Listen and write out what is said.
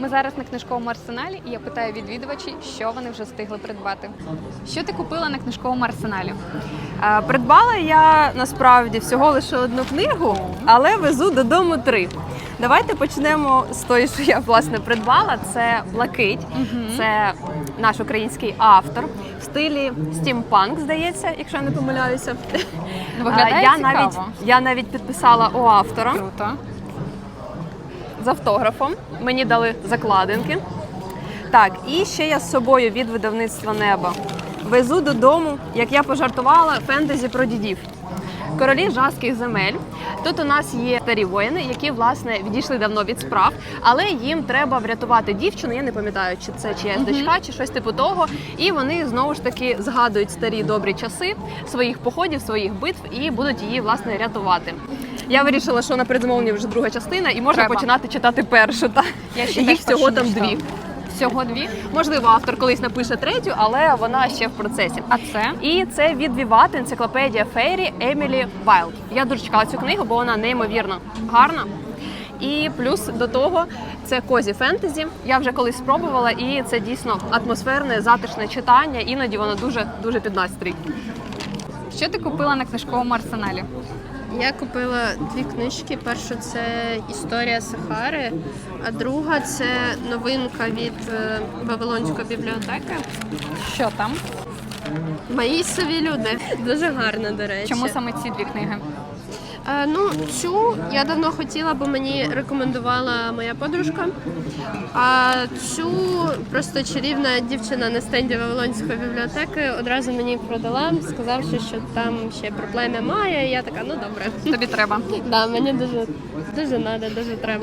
Ми зараз на книжковому арсеналі, і я питаю відвідувачів, що вони вже встигли придбати. Що ти купила на книжковому арсеналі? Е, Придбала я насправді всього лише одну книгу, але везу додому три. Давайте почнемо з тої, що я власне придбала. Це Блакить. Це наш український автор в стилі стімпанк, здається, якщо я не помиляюся. Виглядає Е, я цікаво. навіть я навіть підписала у автора Круто. З автографом. Мені дали закладинки. Так, і ще я з собою від видавництва Небо везу додому, як я пожартувала, фентезі про дідів. Королі жахських земель. Тут у нас є старі воїни, які власне відійшли давно від справ, але їм треба врятувати дівчину. Я не пам'ятаю, чи це чиясь дочка, чи щось типу того. І вони знову ж таки згадують старі добрі часи своїх походів, своїх битв і будуть її власне рятувати. Я вирішила, що на передзамовленні вже друга частина, і можна Треба. починати читати першу. Та Я ще їх всього там читала. дві. Всього дві. Можливо, автор колись напише третю, але вона ще в процесі. А це? І це від Віват енциклопедія Фейрі Емілі Вайлд. Я дуже чекала цю книгу, бо вона неймовірно гарна. І плюс до того це козі фентезі. Я вже колись спробувала, і це дійсно атмосферне, затишне читання. Іноді воно дуже дуже під настрій. Що ти купила на книжковому арсеналі? Я купила дві книжки. Перша це Історія Сахари, а друга це новинка від е, Вавилонської бібліотеки. Що там? Мої сові люди. Дуже гарно, до речі. Чому саме ці дві книги? Е, ну, цю я давно хотіла, бо мені рекомендувала моя подружка. А цю просто чарівна дівчина на стенді Вавилонської бібліотеки одразу мені продала, сказавши, що там ще проблем немає. І я така, ну добре. Тобі треба. Да, мені дуже дуже треба, дуже треба.